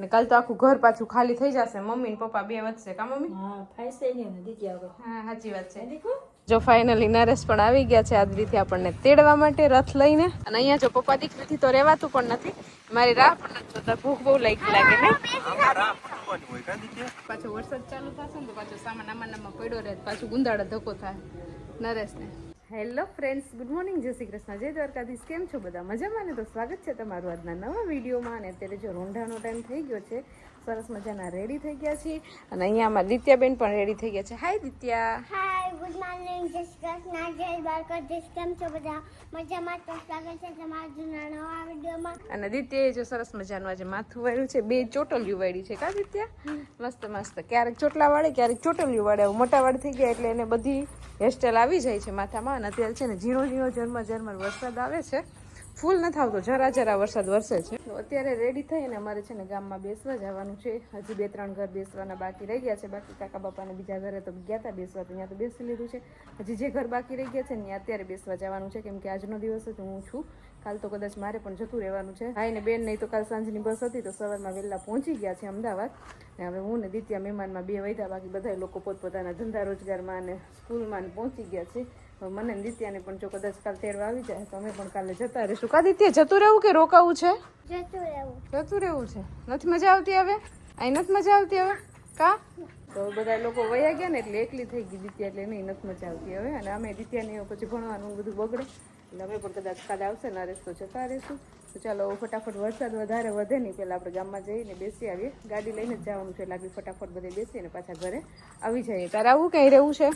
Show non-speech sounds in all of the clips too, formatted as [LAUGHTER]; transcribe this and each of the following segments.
અને કાલ તો આખું ઘર પાછું ખાલી થઈ જશે. મમ્મી ને પપ્પા બે વધશે કા મમ્મી? હા ફાઈસે ને દીદી આગળ. હા સાચી વાત છે. દેખો જો ફાઇનલી નરેશ પણ આવી ગયા છે આદરીથી આપણને તેડવા માટે રથ લઈને. અને અહીંયા જો પપ્પા દીકરીથી તો રહેવાતું પણ નથી. મારી રાહ પણ નથી જોતા. ભૂખ બહુ લાગી લાગે ને. પાછો વરસાદ ચાલુ થશે ને તો પાછો સામાન આમાં નામાં પડ્યો રહે પાછું ગુંદાળા ધક્કો થાય નરેશને. Hello friends, good morning. જય શ્રી કૃષ્ણ. જય દ્વારકાધીશ. કેમ છો બધા? મજામાં ને? તો સ્વાગત છે તમારું આજના નવા વિડીયોમાં. અને અત્યારે જો રોંઢાનો ટાઈમ થઈ ગયો છે સરસ મજાના રેડી થઈ ગયા છીએ. અને અહીંયા અમારા દિત્યાબેન પણ રેડી થઈ ગયા છે. હાય દિત્યા. હાય ગુડ મોર્નિંગ જય શ્રી કૃષ્ણ. જય દ્વારકાધીશ. કેમ છો બધા? મજામાં તો સ્વાગત છે તમારા જૂના નવા વિડીયોમાં. અને દિત્યાએ જો સરસ મજાનું આજે માથું વાળ્યું છે. બે ચોટલિયું વાળી છે. કા દિત્યા? મસ્ત મસ્ત. ક્યારેક ચોટલા વાળે ક્યારેક ચોટલિયું વાળે. મોટા વાળ થઈ ગયા એટલે એને બધી હેરસ્ટાઈલ આવી જાય છે માથામાં. અને અત્યારે છે ને ઝીણો ઝીણો ઝરમર ઝરમર વરસાદ આવે છે. ફૂલ નથી આવતો જરા જરા વરસાદ વરસે છે. તો અત્યારે રેડી થઈ અને અમારે છે ને ગામમાં બેસવા જવાનું છે. હજી બે ત્રણ ઘર બેસવાના બાકી રહી ગયા છે. બાકી કાકા બાપાને બીજા ઘરે તો ગયા હતા બેસવા, તો ત્યાં તો બેસી લીધું છે. હજી જે ઘર બાકી રહી ગયા છે ને અત્યારે બેસવા જવાનું છે. કેમ કે આજનો દિવસ જ હું છું. કાલ તો કદાચ મારે પણ જતું રહેવાનું છે. ભાઈ ને બેન નહીં તો કાલ સાંજની બસ હતી, તો સવારમાં વહેલા પહોંચી ગયા છે અમદાવાદ. ને હવે હું ને દિત્યા મહેમાનમાં બે વૈધા બાકી બધા લોકો પોતપોતાના ધંધા રોજગારમાં અને સ્કૂલમાં પહોંચી ગયા છે. મને દિત્યાને પણ જો કદાચ કાલ તેડવા આવી જાય તો અમે પણ કાલે જતા રહીશું. કા દિત્યા જતું રહેવું કે રોકાવું છે? જતું રહેવું. જતું રહેવું છે. નથી મજા આવતી હવે? અહીં નથી મજા આવતી હવે? કા? તો બધા લોકો વયા ગયા ને એટલે એકલી થઈ ગઈ દિત્યા એટલે નહીં નથી મજા આવતી હવે. અને અમે દિત્યાને પછી ભણવાનું બધું બગડે. એટલે અમે પણ કદાચ કાલે આવશે નરેશ તો જતા રહીશું. તો ચાલો ફટાફટ વરસાદ વધારે વધે નહીં પહેલાં આપણે ગામમાં જઈને બેસી આવીએ. ગાડી લઈને જ જવાનું છે એટલે આપણે ફટાફટ બધે બેસીને પાછા ઘરે આવી જઈએ. તારે આવું ક્યાંય રહેવું છે?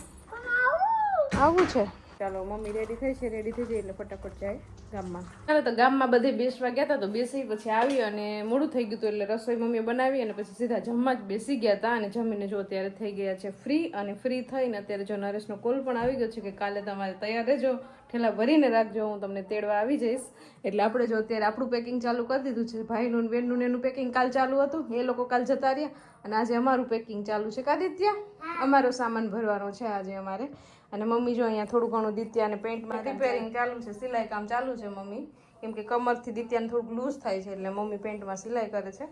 આવું છે? ચાલો મમ્મી રેડી થઈ છે? રેડી થઈ જાય એટલે ફટાફટ જાય ગામમાં. ચાલો તો ગામમાં બધે બેસવા ગયા હતા તો બેસી પછી આવી અને મોડું થઈ ગયું હતું એટલે રસોઈ મમ્મી બનાવી અને પછી સીધા જમવા જ બેસી ગયા હતા અને જમીને જો અત્યારે થઈ ગયા છે ફ્રી અને ફ્રી થઈને અત્યારે જો નરેશનો કોલ પણ આવી ગયો છે કે કાલે તમારે તૈયાર રહેજો ઠેલા ભરીને રાખજો હું તમને તેડવા આવી જઈશ. એટલે આપણે જો અત્યારે આપણું પેકિંગ ચાલુ કરી દીધું છે ભાઈનું બેનનું એનું પેકિંગ કાલ ચાલુ હતું એ લોકો કાલ જતા રહ્યા. અને આજે અમારું પેકિંગ ચાલુ છે. કાદિત્યા અમારો સામાન ભરવાનો છે આજે અમારે. અને મમ્મી જો અહીંયા થોડું ઘણું દિત્યાને પેન્ટમાં રિપેરિંગ ચાલુ છે. સિલાઈ કામ ચાલુ છે મમ્મી. કેમ કે કમરથી દિત્યાને થોડુંક લૂઝ થાય છે એટલે મમ્મી પેન્ટમાં સિલાઈ કરે છે.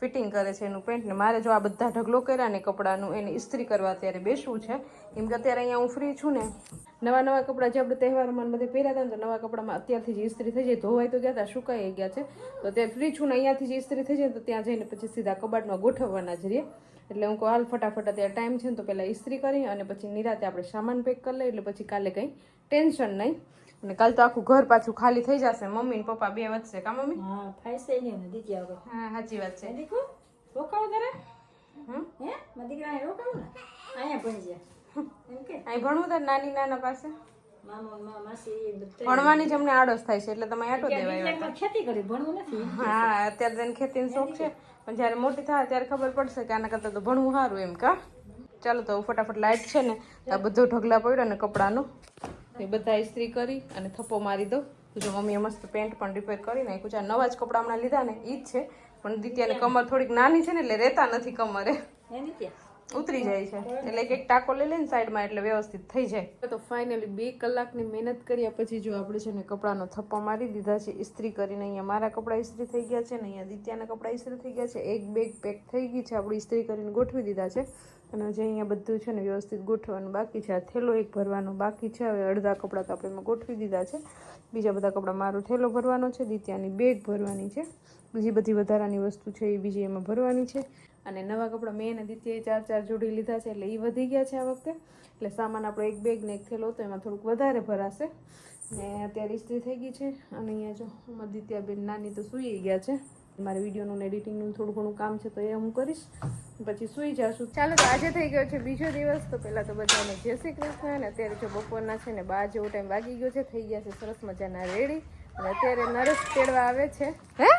ફિટિંગ કરે છે એનું પેન્ટ ને મારે જો આ બધા ઢગલો કર્યા ને કપડાનું, એને ઇસ્ત્રી કરવા અત્યારે બેસવું છે. કેમ કે અત્યારે અહીંયા હું ફ્રી છું ને. નવા નવા કપડાં જે આપણે તહેવારોમાં બધે પહેર્યા હતા ને તો નવા કપડામાં અત્યારથી જ ઇસ્ત્રી થઈ જાય. ધોવાઈ તો ગયા હતા સુકાઈ ગયા છે. તો અત્યારે ફ્રી છું ને અહીંયાથી જ ઇસ્ત્રી થઈ જાય તો ત્યાં જઈને પછી સીધા કબાટમાં ગોઠવવાના જ રહીએ. એટલે હું કહું, હાલ ફટાફટ અત્યારે ટાઈમ છે ને તો પહેલાં ઇસ્ત્રી કરી અને પછી નિરાતે આપણે સામાન પેક કરી લઈએ. એટલે પછી કાલે કંઈ ટેન્શન નહીં. અને કાલ તો આખું ઘર પાછું ખાલી થઈ જશે. મમ્મી ને પપ્પા બે વધશે કા મમ્મી? હા ફાઈસે ને દીદી આગળ. હા સાચી વાત છે. દીકુ રોકાવ તારે હે? મારી દીકરા રોકાવ ને? અહીંયા ભણી જાય. એમ કે? અહીં ભણવું તાર નાની નાના પાસે. મા ભણવાની જ આડસ થાય છે એટલે તમે આટો દેવાય ખેતી કરી ભણવું નથી હા અત્યારે તેને ખેતીનો શોખ છે. પણ જ્યારે મોટી થાય ત્યારે ખબર પડશે કે આના કરતાં તો ભણવું સારું એમ કા? ચાલો તો ફટાફટ લાઈટ છે ને આ બધો ઢગલા પડ્યો ને કપડાનું. એ બધા ઇસ્ત્રી કરી અને થપ્પો મારી દો તો જો મમ્મીએ મસ્ત પેન્ટ પણ રિપેર કરી નાખ્યું છે. આ નવા જ કપડાં હમણાં લીધા ને એ જ છે. પણ દિત્યાની કમર થોડીક નાની છે ને એટલે રહેતા નથી કમરે. ઉતરી જાય છે. એટલે એક એક ટાંકો લઈ લઈને સાઈડમાં એટલે વ્યવસ્થિત થઈ જાય. તો ફાઇનલી બે કલાકની મહેનત કર્યા પછી જો આપણે છે ને કપડાનો થપ્પા મારી દીધા છે ઇસ્ત્રી કરીને અહીંયા મારા કપડાં ઇસ્ત્રી થઈ ગયા છે ને અહીંયા દિત્યાના કપડાં ઇસ્ત્રી થઈ ગયા છે. એક બેગ પેક થઈ ગઈ છે આપણે ઇસ્ત્રી કરીને ગોઠવી દીધા છે. અને જે અહીંયા બધું છે ને વ્યવસ્થિત ગોઠવવાનું બાકી છે. આ થેલો એક ભરવાનો બાકી છે. હવે અડધા કપડાં તો આપણે એમાં ગોઠવી દીધા છે. બીજા બધા કપડાં મારો થેલો ભરવાનો છે. દિત્યાની બેગ ભરવાની છે. બીજી બધી વધારાની વસ્તુ છે એ બીજી એમાં ભરવાની છે. અને નવા કપડાં મેં અને દિત્યાએ ચાર ચાર જોડી લીધા છે એટલે એ વધી ગયા છે આ વખતે. એટલે સામાન આપણો એક બેગ ને એક થેલો હતો, એમાં થોડુંક વધારે ભરાશે. ને અત્યારે ઇસ્ત્રી થઈ ગઈ છે. અને અહીંયા જો દિત્યાબેન નાની તો સૂઈ ગયા છે. મારે વિડીયોનું એડિટિંગનું થોડું ઘણું કામ છે તો એ હું કરીશ. પછી સૂઈ જાશું. ચાલો તો આજે થઈ ગયો છે બીજો દિવસ. તો પહેલાં તો બધાને જય શ્રી કૃષ્ણ અને અત્યારે જો બપોરના છે ને બાર જેવો ટાઈમ વાગી ગયો છે થઈ ગયા છે સરસ મજાના રેડી અને અત્યારે નરેશ તેડવા આવે છે. હે?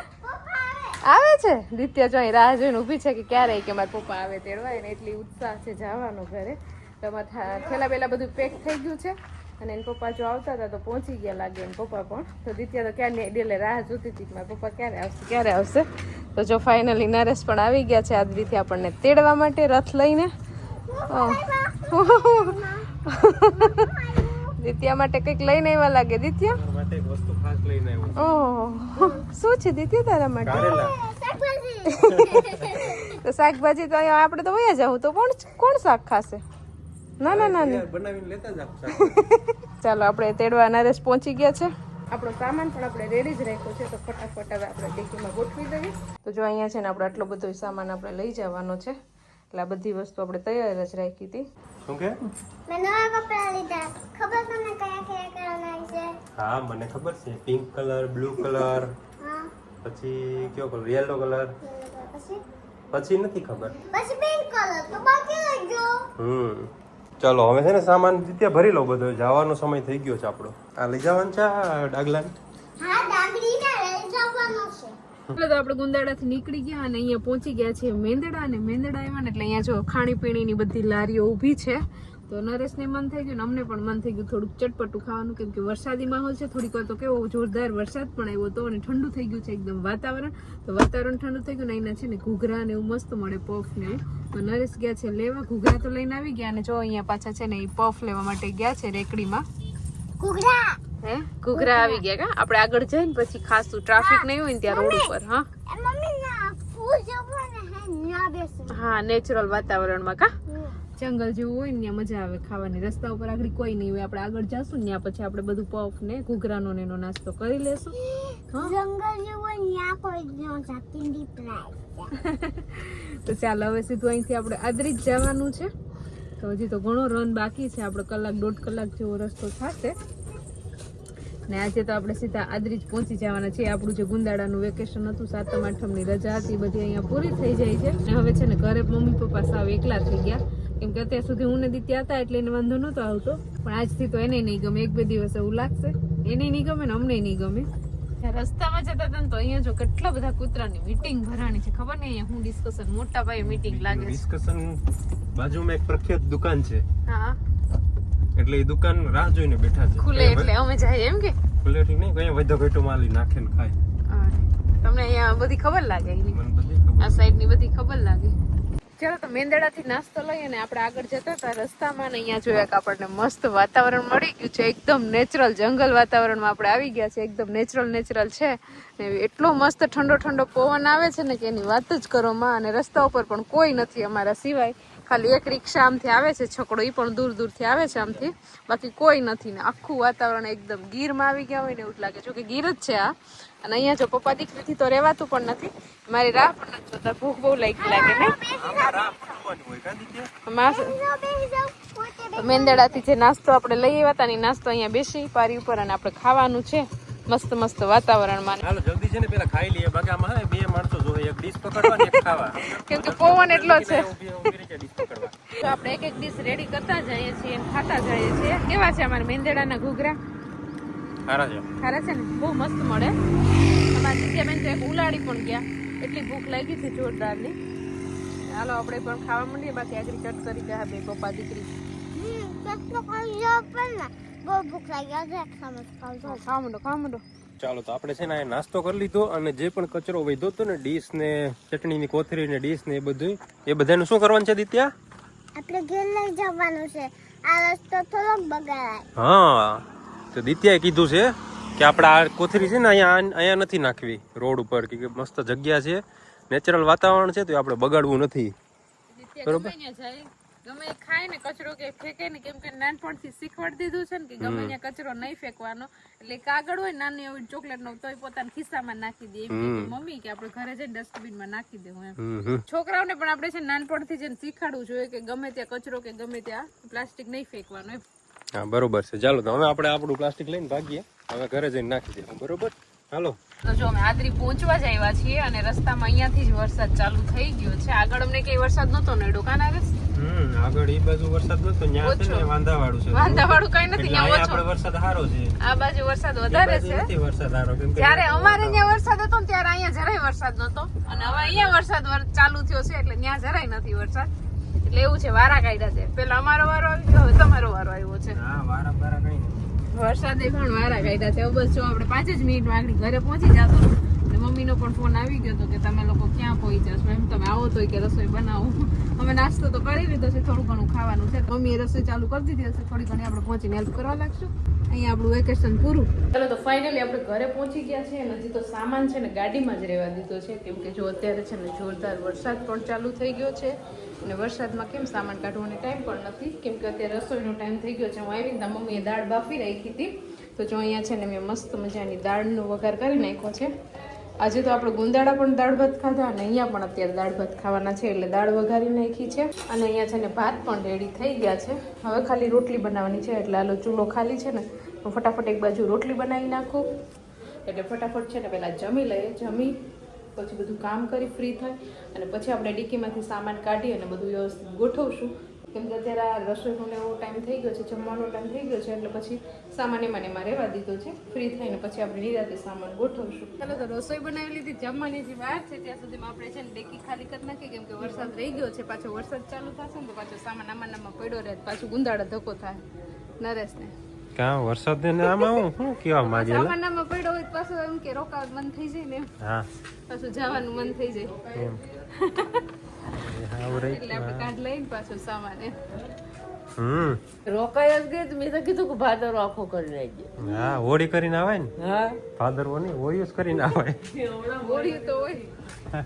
આવે છે? દિત્યા જો અહીં રાહ જોઈને ઊભી છે કે ક્યારે કે મારા પપ્પા આવે તેડવા. એને એટલી ઉત્સાહ છે જવાનો ઘરે. તો થેલા બેલા બધું પેક થઈ ગયું છે. અને એના પપ્પા જો આવતા હતા તો પહોંચી ગયા લાગે એના પપ્પા પણ. તો દિત્યા તો ક્યારે ડેલે રાહ જોતી હતી કે મારા પપ્પા ક્યારે આવશે ક્યારે આવશે. તો જો ફાઇનલી નરેશ પણ આવી ગયા છે આદરીથી આપણને તેડવા માટે રથ લઈને. દિત્યા માટે કંઈક લઈને આવ્યા લાગે દિત્યા માટે એક વસ્તુ ખાસ લઈને આવ્યો ઓહ. શું છે દિત્યા તારા માટે? શાકભાજી. તો શાકભાજી તો અહીંયા આપણે તો વયા જાવ તો કોણ કોણ શાક ખાશે? ના ના ના ના. બનાવીને લેતા જ આપ [LAUGHS] ચાલો આપણે તેડવા નરેશ પહોંચી ગયા છે. આપણો સામાન પણ આપણે રેડી જ રાખ્યો છે તો ફટાફટ હવે આપણે ડેકીમાં ગોઠવી દઈએ. તો જો અહીંયા છે ને આપણે આટલો બધો સામાન આપણે લઈ જવાનો છે. એટલે આ બધી વસ્તુ આપણે તૈયાર જ રાખી હતી. શું કે? મેં નવા કપડા લીધા. ખબર તમને કયા કયા કરવાના છે? હા મને ખબર છે. પિંક કલર બ્લુ કલર પછી કયો કલર? Yellow colour. પછી? પછી નથી ખબર. પછી પિંક કલર તો બાકી રહી ગયો હમ. ચાલો હવે છે ને સામાન રીતે ભરી લો બધો. જવાનો સમય થઈ ગયો છે આપણો. આ લઈ જવાનું છે છે. એટલે તો આપણે ગુંદાડાથી નીકળી ગયા અને અહીંયા પહોંચી ગયા છે મેંદડા અને મેંદડા આવ્યા ને એટલે અહીંયા જો ખાણીપીણીની બધી લારીઓ ઊભી છે. તો નરેશને મન થઈ ગયું ને અમને પણ મન થઈ ગયું થોડુંક ચટપટું ખાવાનું કેમ કે વરસાદી માહોલ છે થોડીક વાર તો કેવો જોરદાર વરસાદ પણ આવ્યો હતો અને ઠંડુ થઈ ગયું છે એકદમ વાતાવરણ. તો વાતાવરણ ઠંડુ થઈ ગયું ને અહીંના છે ને ઘૂઘરા ને એવું મસ્ત મળે પફ ને એવું. તો નરેશ ગયા છે લેવા ઘૂઘરા તો લઈને આવી ગયા અને જો અહીંયા પાછા છે ને એ પફ લેવા માટે ગયા છે રેકડીમાં. ઘૂઘરા! હે? ઘૂઘરા આવી ગયા કા? આપણે આગળ જઈને પછી ખાસું ટ્રાફિક નહીં હોય ને ત્યાં રોડ ઉપર હા. ના ને ના હા નેચરલ વાતાવરણમાં કા? જંગલ જેવું હોય ને ત્યાં મજા આવે ખાવાની. રસ્તા ઉપર આગળ કોઈ નહીં હોય. આપણે આગળ જશું ને ત્યાં પછી આપણે બધું પફ ને ઘૂઘરાનો ને એનો નાસ્તો કરી લેશું. જંગલ જેવું હોય કોઈ [LAUGHS] તો ચાલો હવે સીધું અહીંથી આપણે આદરી જ જવાનું છે. તો હજી તો ઘણો રન બાકી છે. આપણે કલાક દોઢ કલાક જેવો રસ્તો થશે. ને આજે તો આપણે સીધા આદરી જ પહોંચી જવાના છીએ. આપણું જે ગુંદાડાનું વેકેશન હતું સાતમ આઠમની રજા હતી બધી અહીંયા પૂરી થઈ જાય છે. અને હવે છે ને ઘરે મમ્મી પપ્પા સાવ એકલા થઈ ગયા. કેમ કે અત્યાર સુધી હું નદી ત્યાં હતા એટલે એને વાંધો નહોતો આવતો. પણ આજથી તો એને નહીં ગમે. એક બે દિવસ એવું લાગશે. એને નહીં ગમે ને અમને નહીં ગમે. રસ્તામાં જતા હતા ને તો અહીંયા જો કેટલા બધા કૂતરાની મીટિંગ ભરાણી છે. ખબર નહીં અહીંયા હું ડિસ્કશન મોટા પાયે મીટિંગ લાગે છે. ડિસ્કશન બાજુમાં એક પ્રખ્યાત દુકાન છે. હા. એટલે એ દુકાન રાહ જોઈને બેઠા છે. ખુલે એટલે અમે જાય એમ કે? ખુલે ઠીક નહીં કઈ વધો ઘટો માલી નાખે ને ખાય. તમને અહીંયા બધી ખબર લાગે મને બધી આ સાઈડની બધી ખબર લાગે. ચાલો તો મેંદડાથી નાસ્તો લઈ અને આપણે આગળ જતા હતા રસ્તામાં ને અહીંયા જોયા કે આપણને મસ્ત વાતાવરણ મળી ગયું છે. એકદમ નેચરલ જંગલ વાતાવરણમાં આપણે આવી ગયા છે એકદમ નેચરલ નેચરલ છે. ને એટલો મસ્ત ઠંડો ઠંડો પવન આવે છે ને કે એની વાત જ કરો માં. અને રસ્તા ઉપર પણ કોઈ નથી અમારા સિવાય. ખાલી એક રિક્ષા આમથી આવે છે, છકડો એ પણ દૂર દૂરથી આવે છે આમથી. બાકી કોઈ નથી ને. આખું વાતાવરણ એકદમ ગીરમાં આવી ગયા હોય ને એવું લાગે. જો કે ગીર જ છે આ. અને અહીંયા જો પપ્પા દીકરીથી તો રહેવાતું પણ નથી. મારી રાહ પણ નથી જોતા. ભૂખ બહુ લાગી લાગે ને. મેંદડાથી જે નાસ્તો આપણે લઈ આવ્યા હતા નાસ્તો અહીંયા બેસી પારી ઉપર અને આપણે ખાવાનું છે. મસ્ત મસ્ત વાતાવરણમાં. હાલો જલ્દી છે ને પેલા ખાઈ લઈએ. બાકી આમાં હે બે માણસો જોવે એક ડીશ પકડવાની એક ખાવા. કેમ કે પવન એટલો છે. તો આપણે એક એક ડીશ રેડી કરતા જઈએ છીએ અને ખાતા જઈએ છીએ. કેવા છે અમારા મેંદેડાના ઘૂઘરા? સારા છે. ખારા છે ને? બહુ મસ્ત મળે. અમારા જીત્યાબેન તો એક ઉલાડી પણ ગયા. એટલી ભૂખ લાગી હતી જોરદારની. હાલો આપણે પણ ખાવા માંડીએ. બાકી આગળ કટ કરી ગયા બે પપ્પા દીકરી. ને બહુ ભૂખ લાગી આજે ચાલો. તો આપણે છે ને નાસ્તો કરી લીધો અને જે પણ કચરો વધ્યો હતો ને ડીશ ને ચટણીની કોથરી ને ડીશ ને એ બધું એ બધાનું શું કરવાનું છે દિત્યા? આપણે ઘેર લઈ જવાનું છે. આ રસ્તો થોડોક બગાડાય. હા તો દિત્યાએ કીધું છે કે આપણે આ કોથરી છે ને અહીંયા અહીંયા નથી નાખવી. રોડ ઉપર કે મસ્ત જગ્યા છે. નેચરલ વાતાવરણ છે તો એ આપણે બગાડવું નથી. જાય ગમે ખાય ને કચરો કે ફેંકે ને કેમ કે નાનપણથી શીખવાડી દીધું છે ને કે ગમે ત્યાં કચરો નહીં ફેંકવાનો. એટલે કાગળ હોય નાની એવી ચોકલેટ નો તોય પોતાના ખિસ્સામાં નાખી દે. એમ મમ્મી કે આપણે ઘરે જઈને ડસ્ટબિનમાં નાખી દેવું એમ. છોકરાઓને પણ આપણે છે નાનપણથી જેને શીખવાડવું જોઈએ કે ગમે ત્યાં કચરો કે ગમે ત્યાં પ્લાસ્ટિક નહીં ફેંકવાનો એમ. હા બરોબર છે. ચાલો તો હવે આપણે આપણું પ્લાસ્ટિક લઈને ભાગીએ. હવે ઘરે જઈને નાખી દઈએ બરોબર? હાલો. તો જો અમે આદરી પહોંચવા જ આવ્યા છીએ અને રસ્તામાં અહીંયાથી જ વરસાદ ચાલુ થઈ ગયો છે. આગળ અમને કઈ વરસાદ નતો નડ્યો. કાના હમ આગળ ઈ બાજુ વરસાદ નતો ત્યાં છે ને વાંધાવાળું છે. વાંધાવાળું કઈ નથી ત્યાં ઓછો. આપણે વરસાદ સારો છે. આ બાજુ વરસાદ વધારે છે. નથી વરસાદ સારો કેમ કે જ્યારે અમારે ત્યાં વરસાદ હતો ને ત્યારે અહીંયા જરાય વરસાદ નતો. અને હવે અહીંયા વરસાદ વર- ચાલુ થયો છે એટલે ત્યાં જરાય નથી વરસાદ. એટલે એવું છે વારા કાઢ્યા છે. પેલા અમારો વારો આવી ગયો હવે તમારો વારો આવ્યો છે. હા વારા વારા કઈ વરસાદે પણ વારા કાઢ્યા છે. બસ જો આપણે પાંચ જ મિનિટ માંગણી ઘરે પહોંચી જતો મમ્મીનો પણ ફોન આવી ગયો હતો કે તમે લોકો ક્યાં પહોંચ્યા છો? એમ તમે આવો તો કે રસોઈ બનાવો. અમે નાસ્તો તો કરી લીધો છે, થોડું ઘણું ખાવાનું છે. મમ્મીએ રસોઈ ચાલુ કરી દીધી હશે, થોડી ઘણી આપણે પહોંચીને હેલ્પ કરવા લાગશું. અહીંયા આપણું વેકેશન પૂરું. ચાલો તો ફાઇનલી આપણે ઘરે પહોંચી ગયા છે અને હજી તો સામાન છે ને ગાડીમાં જ રહેવા દીધો છે. કેમ કે જો અત્યારે છે ને જોરદાર વરસાદ પણ ચાલુ થઈ ગયો છે. અને વરસાદમાં કેમ સામાન કાઢવાનો ટાઈમ પણ નથી. કેમ કે અત્યારે રસોઈનો ટાઈમ થઈ ગયો છે. હું આવી ત્યાં મમ્મીએ દાળ બાફી રાખી હતી. તો જો અહીંયા છે ને મેં મસ્ત મજાની દાળનો વઘાર કરી નાખ્યો છે. આજે તો આપણે ગુંદાળા પણ દાળ ભાત ખાધા અને અહીંયા પણ અત્યારે દાળ ભાત ખાવાના છે એટલે દાળ વઘારી નાખી છે. અને અહીંયા છે ને ભાત પણ રેડી થઈ ગયા છે. હવે ખાલી રોટલી બનાવવાની છે એટલે આલો ચૂલો ખાલી છે ને હું ફટાફટ એક બાજુ રોટલી બનાવી નાખું. એટલે ફટાફટ છે ને પહેલાં જમી લઈએ. જમી, પછી બધું કામ કરી ફ્રી થાય. અને પછી આપણે ડીકીમાંથી સામાન કાઢી અને બધું વ્યવસ્થિત ગોઠવશું. કેમ કે અત્યારે આ રસોઈનો એવો ટાઈમ થઈ ગયો છે જમવાનો ટાઈમ થઈ ગયો છે એટલે પછી સામાન એમાં ને એમાં રહેવા દીધો છે. ફ્રી થઈને પછી આપણે નિરાતે સામાન ગોઠવશું. ચાલો તો રસોઈ બનાવી લીધી જમવાની જે વાર છે ત્યાં સુધીમાં આપણે છે ને ડેકી ખાલી કરી નાખીએ કેમ કે વરસાદ રહી ગયો છે પાછો વરસાદ ચાલુ થશે ને તો પાછો સામાન આમાં નામાં પડ્યો રહે પાછું ગુંદાળા ધક્કો થાય નરેશને. ક્યાં વરસાદ ને આમાં હું શું કેવા માંગે સામાન પડ્યો હોય તો પાછું એમ કે રોકાવ મન થઈ જાય ને હા. પાછું જવાનું મન થઈ જાય. એમ. રોકાઈ જ ગઈ તો મેં તો કીધું કે ભાદરો આખો કરી નાખજે. હા હોળી કરીને આવે ને? હા. ઓની નહીં હોળી કરીને આવે ગોળીઓ તો હોય.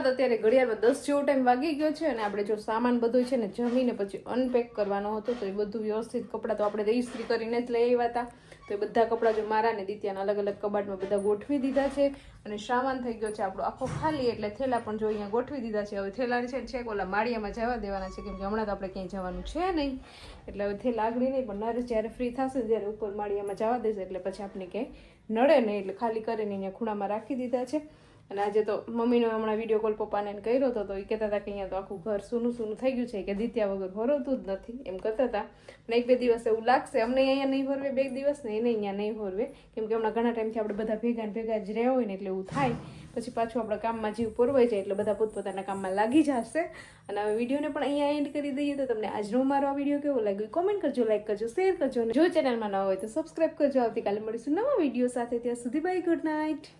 અત્યારે ઘડિયાળમાં દસ જેવો ટાઈમ વાગી ગયો છે અને આપણે જો સામાન બધું છે ને જમીને પછી અનપેક કરવાનો હતો, તો એ બધું વ્યવસ્થિત કપડાં તો આપણે ઇસ્ત્રી કરીને જ લઈ આવ્યા હતા. તો એ બધા કપડાં જો મારા ને દિત્યાના અલગ અલગ કબાટમાં બધા ગોઠવી દીધા છે અને સામાન થઈ ગયો છે આપણો આખો ખાલી, એટલે થેલા પણ જો અહીંયા ગોઠવી દીધા છે. હવે થેલા છે ને છેક ઓલા માળિયામાં જવા દેવાના છે, કેમ કે હમણાં તો આપણે ક્યાંય જવાનું છે નહીં. એટલે હવે થેલા આગળ નહીં, પણ નરેશ જ્યારે ફ્રી થશે ત્યારે ઉપર માળિયામાં જવા દેશે, એટલે પછી આપણે ક્યાંય નડે નહીં, એટલે ખાલી કરીને અહીંયા ખૂણામાં રાખી દીધા છે. અને આજે તો મમ્મીનો હમણાં વીડિયો કોલ પપ્પાને કર્યો હતો તો એ કહેતા હતા કે અહીંયા તો આખું ઘર સૂનું સૂનું થઈ ગયું છે કે દિત્યા વગર હોરવતું જ નથી, એમ કહેતા હતા. અને એક બે દિવસ એવું લાગશે, અમને અહીંયા નહીં હોરવે, બે દિવસ ને એને અહીંયા નહીં હોરવે. કેમ કે હમણાં ઘણા ટાઈમથી આપણે બધા ભેગા ને ભેગા જ રહ્યા હોય ને એટલે એવું થાય. પછી પાછું આપણા કામમાં જીવ પોરવાઈ જાય એટલે બધા પોતપોતાના કામમાં લાગી જશે. અને હવે વિડીયોને પણ અહીંયા એન્ડ કરી દઈએ તો તમને આજનો મારો આ વીડિયો કેવો લાગ્યો કોમેન્ટ કરજો લાઈક કરજો શેર કરજો. અને જો ચેનલમાં ન હોય તો સબસ્ક્રાઈબ કરજો. આવતીકાલે મળીશું નવા વીડિયો સાથે. ત્યાં સુધી બાય ગુડ નાઇટ